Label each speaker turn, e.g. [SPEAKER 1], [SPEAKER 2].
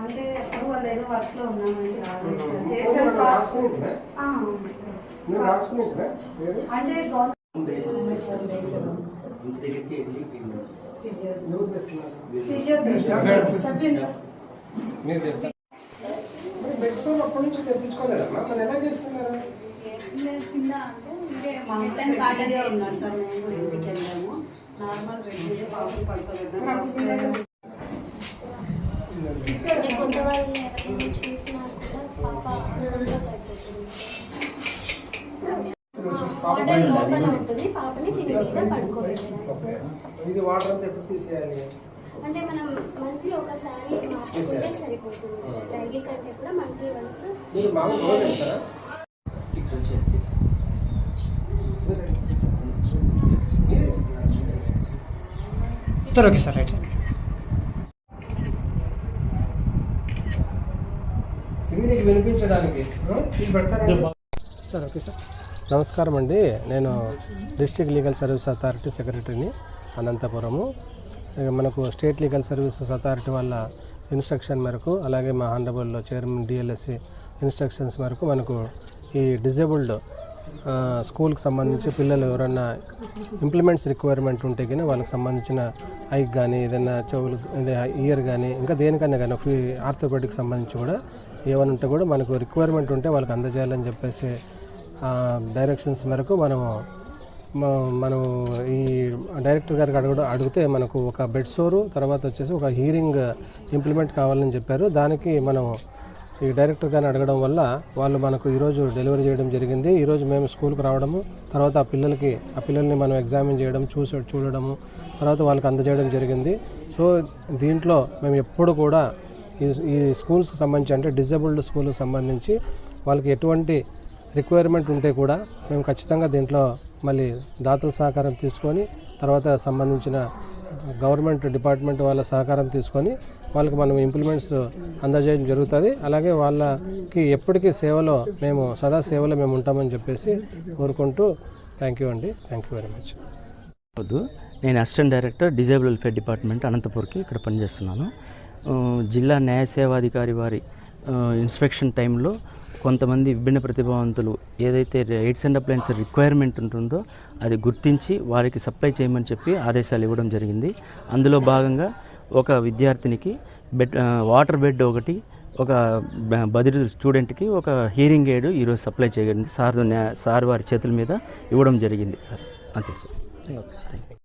[SPEAKER 1] అంటే వాళ్ళు ఏదో వర్క్లో ఉన్నామండి అంటే గవర్నమెంట్
[SPEAKER 2] బెడ్స్ అప్పటి నుంచి తెప్పించుకోలేదమ్మా? ఎలా చేస్తున్నారు?
[SPEAKER 1] అంటే ఇదే మా సార్ మేము ఇంటికి నార్మల్.
[SPEAKER 2] ఇది వాటర్ అంతా ఎప్పుడు తీసేయాలి?
[SPEAKER 3] అంటే మనం మంత్లీ ఒకసారి మార్చుకుంటే సరిపోతుంది. సార్ డైలీ కంటే కూడా monthly once
[SPEAKER 4] sir okay sir right sir. Okay
[SPEAKER 2] నమస్కారం అండి. నేను డిస్ట్రిక్ట్ లీగల్ సర్వీస్ అథారిటీ సెక్రటరీని అనంతపురము. ఇక మనకు స్టేట్ లీగల్ సర్వీసెస్ అథారిటీ వాళ్ళ ఇన్స్ట్రక్షన్ మేరకు అలాగే మా హానరబుల్ చైర్మన్ డిఎల్ఎస్సి ఇన్స్ట్రక్షన్స్ మేరకు మనకు ఈ డిజేబుల్డ్ స్కూల్కి సంబంధించి పిల్లలు ఎవరన్నా ఇంప్లిమెంట్స్ రిక్వైర్మెంట్ ఉంటే కానీ వాళ్ళకి సంబంధించిన హైక్ కానీ ఏదైనా చెవులు ఇయర్ కానీ ఇంకా దేనికన్నా కానీ ఫీ ఆర్థోపెడిక్ సంబంధించి కూడా ఏమైనా ఉంటే కూడా మనకు రిక్వైర్మెంట్ ఉంటే వాళ్ళకి అందజేయాలని చెప్పేసి డైరెక్షన్స్ మేరకు మనము మనం ఈ డైరెక్టర్ గారికి అడుగు అడిగితే మనకు ఒక బెడ్ సోరు తర్వాత వచ్చేసి ఒక హీరింగ్ ఇంప్లిమెంట్ కావాలని చెప్పారు. దానికి మనం ఈ డైరెక్టర్ గారిని అడగడం వల్ల వాళ్ళు మనకు ఈరోజు డెలివరీ చేయడం జరిగింది. ఈరోజు మేము స్కూల్కి రావడము తర్వాత ఆ పిల్లలకి ఆ పిల్లల్ని మనం ఎగ్జామిన్ చేయడం చూసి చూడడము తర్వాత వాళ్ళకి అందజేయడం జరిగింది. సో దీంట్లో మేము ఎప్పుడు కూడా ఈ ఈ స్కూల్స్కి సంబంధించి అంటే డిజేబుల్డ్ స్కూల్కి సంబంధించి వాళ్ళకి ఎటువంటి రిక్వైర్మెంట్ ఉంటే కూడా మేము ఖచ్చితంగా దీంట్లో మళ్ళీ దాతల సహకారం తీసుకొని తర్వాత సంబంధించిన గవర్నమెంట్ డిపార్ట్మెంట్ వాళ్ళ సహకారం తీసుకొని వాళ్ళకి మనం ఇంప్లిమెంట్స్ అందజేయడం జరుగుతుంది. అలాగే వాళ్ళకి ఎప్పటికీ సేవలో మేము సదా సేవలో మేము ఉంటామని చెప్పేసి కోరుకుంటూ థ్యాంక్ యూ అండి. థ్యాంక్ యూ వెరీ మచ్
[SPEAKER 5] వద్దు. నేను assistant director disable welfare department అనంతపూర్కి ఇక్కడ పనిచేస్తున్నాను. జిల్లా న్యాయ సేవాధికారి వారి ఇన్స్పెక్షన్ టైంలో కొంతమంది విభిన్న ప్రతిభావంతులు ఏదైతే ఎయిడ్స్ అండ్ అప్లయన్స్ రిక్వైర్మెంట్ ఉంటుందో అది గుర్తించి వారికి సప్లై చేయమని చెప్పి ఆదేశాలు ఇవ్వడం జరిగింది. అందులో భాగంగా ఒక విద్యార్థినికి బెడ్ వాటర్ బెడ్ ఒకటి ఒక బ- స్టూడెంట్కి ఒక హీరింగ్ ఎయిడ్ ఈరోజు సప్లై చేయగలిగింది. సార్ సార్ వారి చేతుల మీద ఇవ్వడం జరిగింది సార్. అంతే సార్. సార్. Thank you